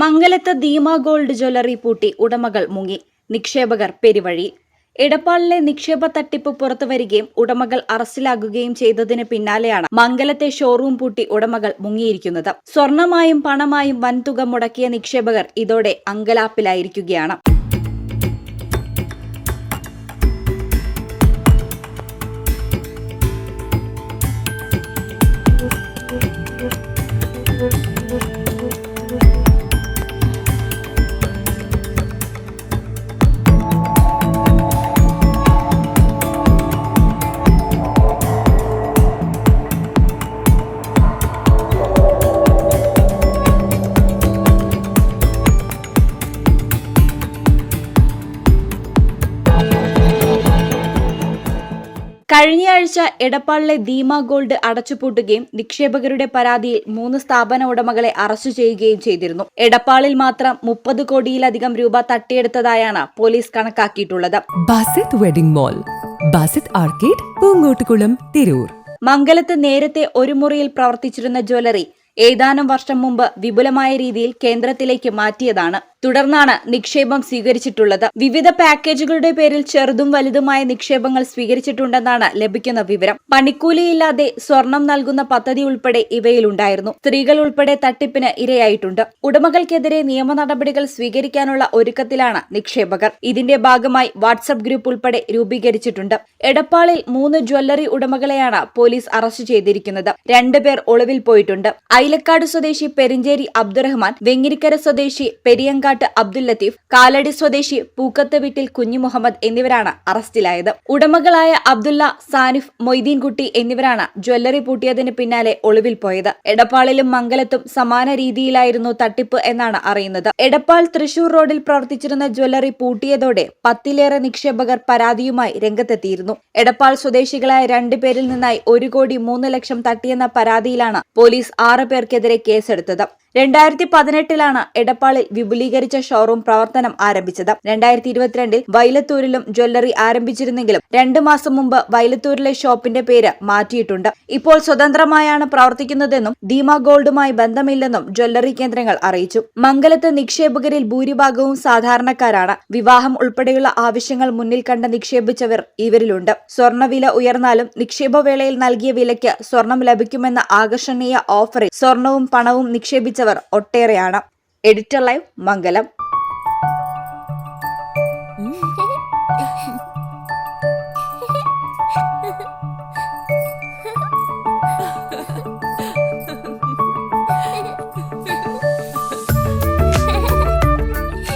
മംഗലത്ത് Deema gold jewellery പൂട്ടി ഉടമകൾ മുങ്ങി. നിക്ഷേപകർ പെരുവഴി. എടപ്പാളിലെ നിക്ഷേപ തട്ടിപ്പ് പുറത്തുവരികയും ഉടമകൾ അറസ്റ്റിലാകുകയും ചെയ്തതിന് പിന്നാലെയാണ് മംഗലത്തെ ഷോറൂം പൂട്ടി ഉടമകൾ മുങ്ങിയിരിക്കുന്നത്. സ്വർണമായും പണമായും വൻതുക മുടക്കിയ നിക്ഷേപകർ ഇതോടെ അങ്കലാപ്പിലായിരിക്കുകയാണ്. കഴിഞ്ഞയാഴ്ച എടപ്പാളിലെ ദീമ ഗോൾഡ് അടച്ചുപൂട്ടുകയും നിക്ഷേപകരുടെ പരാതിയിൽ മൂന്ന് സ്ഥാപന ഉടമകളെ അറസ്റ്റ് ചെയ്യുകയും ചെയ്തിരുന്നു. എടപ്പാളിൽ മാത്രം മുപ്പത് കോടിയിലധികം രൂപ തട്ടിയെടുത്തതായാണ് police കണക്കാക്കിയിട്ടുള്ളത്. Basith wedding mall Basith arcade Poonkottukulam Tirur. മംഗലത്ത് നേരത്തെ ഒരു മുറിയിൽ പ്രവർത്തിച്ചിരുന്ന ജ്വല്ലറി ഏതാനും വർഷം മുമ്പ് വിപുലമായ രീതിയിൽ കേന്ദ്രത്തിലേക്ക് മാറ്റിയതാണ്. തുടർന്നാണ് നിക്ഷേപം സ്വീകരിച്ചിട്ടുള്ളത്. വിവിധ പാക്കേജുകളുടെ പേരിൽ ചെറുതും വലുതുമായ നിക്ഷേപങ്ങൾ സ്വീകരിച്ചിട്ടുണ്ടെന്നാണ് ലഭിക്കുന്ന വിവരം. പണിക്കൂലിയില്ലാതെ സ്വർണം നൽകുന്ന പദ്ധതി ഉൾപ്പെടെ ഇവയിലുണ്ടായിരുന്നു. സ്ത്രീകൾ ഉൾപ്പെടെ തട്ടിപ്പിന് ഇരയായിട്ടുണ്ട്. ഉടമകൾക്കെതിരെ നിയമ നടപടികൾ സ്വീകരിക്കാനുള്ള ഒരുക്കത്തിലാണ് നിക്ഷേപകർ. ഇതിന്റെ ഭാഗമായി വാട്സപ്പ് ഗ്രൂപ്പ് ഉൾപ്പെടെ രൂപീകരിച്ചിട്ടുണ്ട്. എടപ്പാളിൽ മൂന്ന് ജ്വല്ലറി ഉടമകളെയാണ് പോലീസ് അറസ്റ്റ് ചെയ്തിരിക്കുന്നത്. രണ്ടുപേർ ഒളിവിൽ പോയിട്ടുണ്ട്. ഐലക്കാട് സ്വദേശി പെരിഞ്ചേരി അബ്ദുറഹ്മാൻ വെങ്ങിരിക്കര സ്വദേശി പെരിയങ്കാട്ട് അബ്ദുൽ ലത്തീഫ് കാലടി സ്വദേശി പൂക്കത്ത് വീട്ടിൽ കുഞ്ഞു മുഹമ്മദ് എന്നിവരാണ് അറസ്റ്റിലായത്. ഉടമകളായ അബ്ദുള്ള സാനിഫ് മൊയ്തീൻകുട്ടി എന്നിവരാണ് ജ്വല്ലറി പൂട്ടിയതിന് പിന്നാലെ ഒളിവിൽ പോയത്. എടപ്പാളിലും മംഗലത്തും സമാന രീതിയിലായിരുന്നു തട്ടിപ്പ് എന്നാണ് അറിയുന്നത്. എടപ്പാൾ തൃശൂർ റോഡിൽ പ്രവർത്തിച്ചിരുന്ന ജ്വല്ലറി പൂട്ടിയതോടെ പത്തിലേറെ നിക്ഷേപകർ പരാതിയുമായി രംഗത്തെത്തിയിരുന്നു. എടപ്പാൾ സ്വദേശികളായ രണ്ടുപേരിൽ നിന്നായി ഒരു കോടി മൂന്ന് ലക്ഷം തട്ടിയെന്ന പരാതിയിലാണ് പോലീസ് ആറ് പേർക്കെതിരെ കേസെടുത്തത്. രണ്ടായിരത്തി പതിനെട്ടിലാണ് എടപ്പാളിൽ വിപുലീകരിച്ച ഷോറൂം പ്രവർത്തനം ആരംഭിച്ചത്. രണ്ടായിരത്തി ഇരുപത്തിരണ്ടിൽ വൈലത്തൂരിലും ജ്വല്ലറി ആരംഭിച്ചിരുന്നെങ്കിലും രണ്ടു മാസം മുമ്പ് വൈലത്തൂരിലെ ഷോപ്പിന്റെ പേര് മാറ്റിയിട്ടുണ്ട്. ഇപ്പോൾ സ്വതന്ത്രമായാണ് പ്രവർത്തിക്കുന്നതെന്നും ദീമ ഗോൾഡുമായി ബന്ധമില്ലെന്നും ജ്വല്ലറി കേന്ദ്രങ്ങൾ അറിയിച്ചു. മംഗലത്ത് നിക്ഷേപകരിൽ ഭൂരിഭാഗവും സാധാരണക്കാരാണ്. വിവാഹം ഉൾപ്പെടെയുള്ള ആവശ്യങ്ങൾ മുന്നിൽ കണ്ട് നിക്ഷേപിച്ചവർ ഇവരിലുണ്ട്. സ്വർണവില ഉയർന്നാലും നിക്ഷേപവേളയിൽ നൽകിയ വിലയ്ക്ക് സ്വർണം ലഭിക്കുമെന്ന ആകർഷണീയ ഓഫറിൽ സ്വർണവും പണവും നിക്ഷേപിച്ചവർ ഒട്ടേറെയാണ്. എഡിറ്റർ ലൈവ് മംഗലം.